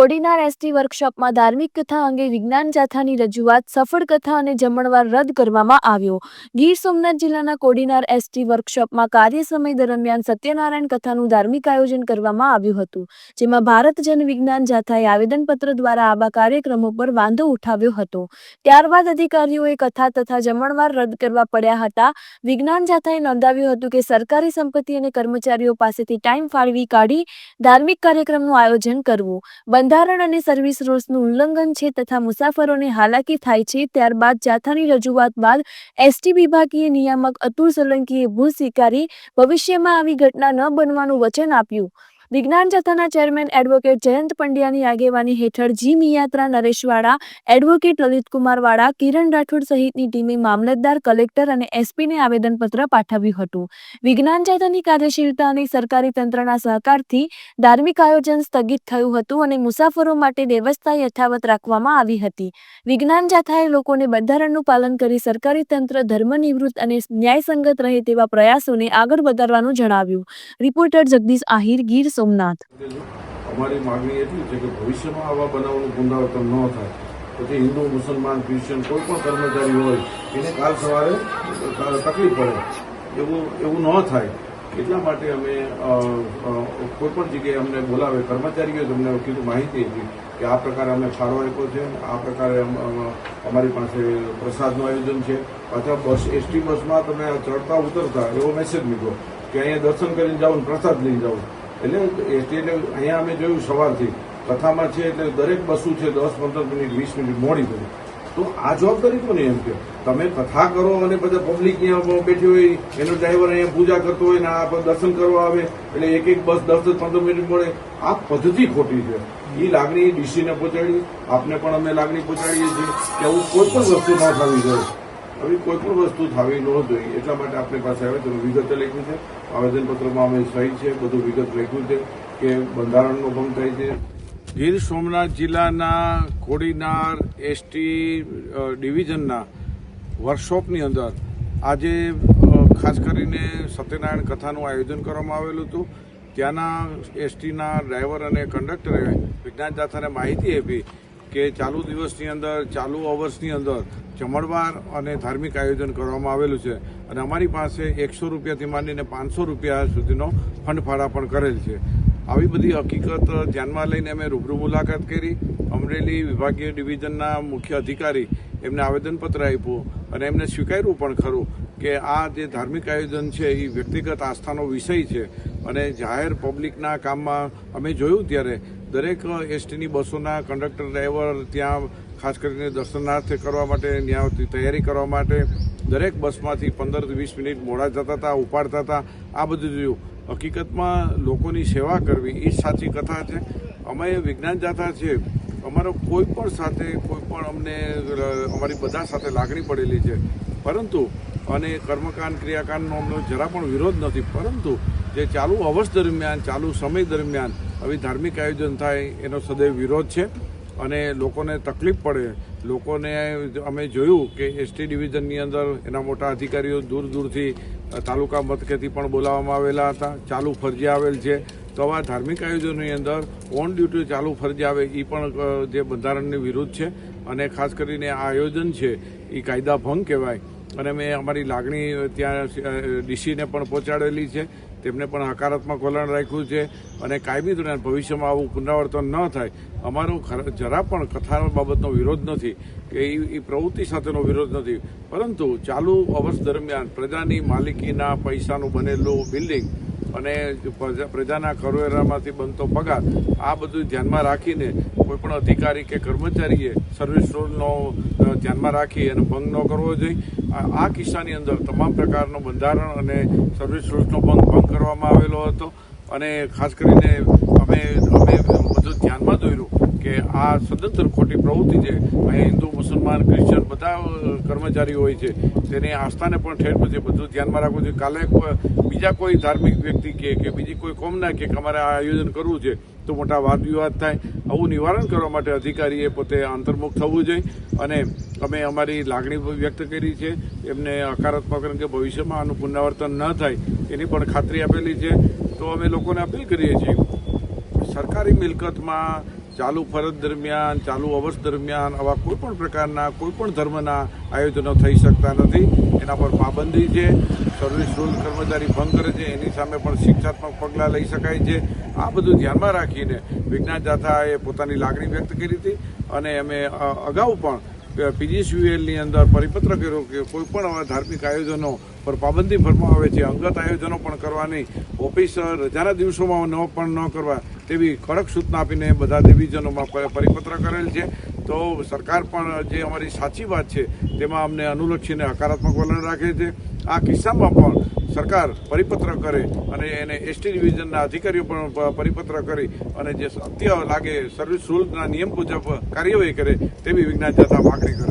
Kodinar ST વર્કશોપમાં ધાર્મિક કથા અંગે વિજ્ઞાન જાથાની રજૂઆત, સફળ કથા અને જમણવાર રદ કરવામાં આવ્યો. ગીર સોમનાથ જિલ્લાના કોડીનાર એસટી વર્કશોપમાં કાર્ય સમય દરમિયાન સત્યનારાયણ કથાનું ધાર્મિક આયોજન કરવામાં આવ્યું હતું, જેમાં ભારત જન વિજ્ઞાન જાથાએ આવેદનપત્ર દ્વારા આવા કાર્યક્રમો પર વાંધો ઉઠાવ્યો હતો. ત્યારબાદ અધિકારીઓએ કથા તથા જમણવાર રદ કરવા પડ્યા હતા. વિજ્ઞાન જાથાએ નોંધાવ્યું હતું કે સરકારી સંપત્તિ અને કર્મચારીઓ પાસેથી ટાઈમ ફાળવી કાઢી ધાર્મિક કાર્યક્રમનું આયોજન કરવું. બંધારણ અને સર્વિસ રૂલ્સનું ઉલ્લંઘન છે તથા મુસાફરોને હાલાકી થાય છે, ત્યારબાદ જાથાની રજૂઆત બાદ એસટી વિભાગીય નિયામક અતુલ સોલંકીએ ભૂલ સ્વીકારી, ભવિષ્યમાં આવી ઘટના ન બનવાનું વચન આપ્યું. વિજ્ઞાન જથ્થાના ચેરમેન એડવોકેટ જયંત પંડ્યાની આગેવાની હેઠળ જી મિયાત્રા નરેશવાડા એડવોકેટ લલિતકુમાર કિરણ રાઠોડ સહિતની ટીમે મામલતદાર કલેક્ટર અને એસપીને આવેદનપત્ર પાઠવ્યું હતું. વિજ્ઞાન જથ્થાની કાર્યશીલતા અને સરકારી તંત્રના સહકારથી ધાર્મિક આયોજન સ્થગિત થયું હતું અને મુસાફરો માટે વ્યવસ્થા યથાવત રાખવામાં આવી હતી. વિજ્ઞાન જાથાએ લોકોને બંધારણનું પાલન કરી સરકારી તંત્ર ધર્મનિવૃત્ત અને ન્યાયસંગત રહે તેવા પ્રયાસોને આગળ વધારવાનું જણાવ્યું. રિપોર્ટર જગદીશ આહિર, ગીર સોમનાથ. અમારી માગણી એટલી છે કે ભવિષ્યમાં આવા બનાવનું પુનરાવર્તન ન થાય. પછી હિન્દુ, મુસલમાન ક્રિશ્ચિયન કોઈ પણ કર્મચારી હોય, એને કાલ સવારે તકલીફ પડે. એવું એવું ન થાય. એટલા માટે અમે કોઈ પણ જગ્યાએ અમને બોલાવે કર્મચારીઓએ તમને કીધું માહિતી હતી કે આ પ્રકારે અમે ફાળો આપ્યો છે, આ પ્રકારે અમ- અમ- અમારી પાસે પ્રસાદનું આયોજન છે. અથવા બસ, એસટી બસમાં તમે ચડતા ઉતરતા એવો મેસેજ મૂક્યો કે અહીંયા દર્શન કરીને જાઓ પ્રસાદ લઈને જાઓ. એટલે એસટી એટલે અહીંયા અમે જોયું સવારથી. કથામાં છે એટલે દરેક બસો છે, દસ, પંદર મિનિટ, વીસ મિનિટ મોડી કરી. તો આ જવાબદારી કોની એમ કે? તમે કથા કરો અને બધા પબ્લિક અહીંયા બેઠી હોય, એનો ડ્રાઈવર અહીંયા પૂજા કરતો હોય ને આ દર્શન કરવા આવે, એટલે એક એક બસ દસ દસ, પંદર મિનિટ મળે આ પદ્ધતિ ખોટી છે. એ લાગણી ડીસીને પહોંચાડી, આપને પણ અમે લાગણી પહોંચાડીએ છીએ કે આવું કોઈ પણ વસ્તુ ન થવી જોઈએ. હવે કોઈ પણ વસ્તુ થવી ન જોઈએ. એટલા માટે આપણી પાસે આવે તેનું વિગત લખ્યું છે. આવેદનપત્રમાં અમે સહી છે, બધું વિગત લખ્યું છે કે બંધારણનો ભંગ થાય છે. ગીર સોમનાથ જિલ્લાના કોડીનાર એસટી ડિવિઝનના વર્કશોપની અંદર આજે ખાસ કરીને સત્યનારાયણ કથાનું આયોજન કરવામાં આવેલું હતું. ત્યાંના એસટીના ડ્રાઈવર અને કંડક્ટરે વિજ્ઞાન દાથાને માહિતી આપી કે ચાલુ દિવસની અંદર, ચાલુ અવર્સની અંદર જમણવાર અને ધાર્મિક આયોજન કરવામાં આવેલું છે. અને અમારી પાસે એકસો રૂપિયાથી માંડીને પાંચસો રૂપિયા સુધીનો ફંડ ફાળા પણ કરેલ છે. આવી બધી હકીકત ધ્યાનમાં લઈને અમે રૂબરૂ મુલાકાત કરી. અમરેલી વિભાગીય ડિવિઝનના મુખ્ય અધિકારી એમને આવેદનપત્ર આપ્યું અને એમને સ્વીકાર્યું પણ ખરું કે આ જે ધાર્મિક આયોજન છે એ વ્યક્તિગત આસ્થાનો વિષય છે. અને જાહેર પબ્લિકના કામમાં અમે જોયું ત્યારે દરેક એસટીની બસોના કંડક્ટર ડ્રાઈવર ત્યાં ખાસ કરીને દર્શનાર્થે કરવા માટે ત્યાં તૈયારી કરવા માટે દરેક બસમાંથી પંદર વીસ મિનિટ મોડા જતા હતા, ઉપાડતા હતા. આ બધું જોયું. હકીકતમાં લોકોની સેવા કરવી એ સાચી કથા છે. અમે વિજ્ઞાન જાતા છીએ. અમારો કોઈ પણ સાથે, કોઈ પણ અમને અમારી બધા સાથે લાગણી પડેલી છે. પરંતુ, અને કર્મકાંડ, ક્રિયાકાંડનો અમને જરા પણ વિરોધ નથી. પરંતુ જે ચાલુ અવર્સ દરમિયાન, ચાલુ સમય દરમિયાન આવી ધાર્મિક આયોજન થાય એનો સદૈવ વિરોધ છે અને લોકોને તકલીફ પડે. લોકોને અમે જોયું કે એસટી ડિવિઝનની અંદર એના મોટા અધિકારીઓ દૂર દૂરથી તાલુકા મથકેથી પણ બોલાવવામાં આવેલા હતા. ચાલુ ફરજી આવેલ છે. તો આવા ધાર્મિક આયોજનની અંદર ઓન ડ્યુટી ચાલુ ફરજી આવે એ પણ જે બંધારણની વિરુદ્ધ છે અને ખાસ કરીને આ આયોજન છે એ કાયદા ભંગ કહેવાય. અને મેં અમારી લાગણી ત્યાં ડીસીને પણ પહોંચાડેલી છે. તેમને પણ હકારાત્મક વલણ રાખ્યું છે અને કાયમી ધોરણે ભવિષ્યમાં આવું પુનરાવર્તન ન થાય, અમારો જરા પણ કથા બાબતનો વિરોધ નથી કે એ પ્રવૃત્તિ સાથેનો વિરોધ નથી. પરંતુ ચાલુ અવર્ષ દરમિયાન પ્રજાની માલિકીના પૈસાનું બનેલું બિલ્ડિંગ અને પ્રજા- પ્રજાના કરવેરામાંથી બનતો પગાર, આ બધું ધ્યાનમાં રાખીને કોઈ પણ અધિકારી કે કર્મચારીએ સર્વિસ રૂલનો ધ્યાનમાં રાખી અને ભંગ ન કરવો જોઈએ. આ આ કિસ્સાની અંદર તમામ પ્રકારનો બંધારણ અને સર્વિસ રૂલ્સનો ભંગ ભંગ કરવામાં આવેલો હતો. અને ખાસ કરીને અમે અમે બધું ધ્યાનમાં દોર્યું કે આ સદંતર ખોટી પ્રવૃત્તિ છે. અહીંયા હિન્દુ, મુસલમાન ક્રિશ્ચન બધા કર્મચારી હોય છે. તેની આસ્થાને પણ ઠેર પછી બધું ધ્યાનમાં રાખવું જોઈએ. કાલે બીજા કોઈ ધાર્મિક વ્યક્તિ કે કે બીજી કોઈ કોમના કે અમારે આ આયોજન કરવું છે, તો મોટા વાદ વિવાદ થાય. આવું નિવારણ કરવા માટે અધિકારીએ પોતે અંતર્મુખ થવું જોઈએ. અને અમે અમારી લાગણી વ્યક્ત કરી છે. એમને હકારાત્મક કે ભવિષ્યમાં આનું પુનરાવર્તન ન થાય, એની પણ ખાતરી આપેલી છે. તો અમે લોકોને અપીલ કરીએ છીએ. સરકારી મિલકતમાં ચાલુ ફરજ દરમિયાન, ચાલુ અવર્સ દરમિયાન આવા કોઈપણ પ્રકારના કોઈ પણ ધર્મના આયોજનો થઈ શકતા નથી. એના પર પાબંદી છે. સર્વિસ રૂલ કર્મચારી ભંગ કરે છે. એની સામે પણ શિક્ષાત્મક પગલાં લઈ શકાય છે. આ બધું ધ્યાનમાં રાખીને વિજ્ઞાન જાથાએ પોતાની લાગણી વ્યક્ત કરી હતી અને અમે અગાઉ પણ પીજીસીયુએલની અંદર પરિપત્ર કર્યો કે કોઈપણ આવા ધાર્મિક આયોજનો પર પાબંદી ફરવામાં આવે છે. અંગત આયોજનો પણ કરવાની. ઓફિસ રજાના દિવસોમાં ન, પણ ન કરવા તેવી કડક સૂચના આપીને બધા ડિવિઝનોમાં પરિપત્ર કરેલ છે. તો સરકાર પણ જે અમારી સાચી વાત છે, તેમાં અમને અનુલક્ષીને હકારાત્મક વલણ રાખે છે. આ કિસ્સામાં પણ સરકાર પરિપત્ર કરે અને એને એસટી ડિવિઝનના અધિકારીઓ પણ પરિપત્ર કરી અને જે સત્ય લાગે, સર્વિસ રૂલના નિયમ મુજબ કાર્યવાહી કરે તેવી વિજ્ઞાન જતા માગણી કરે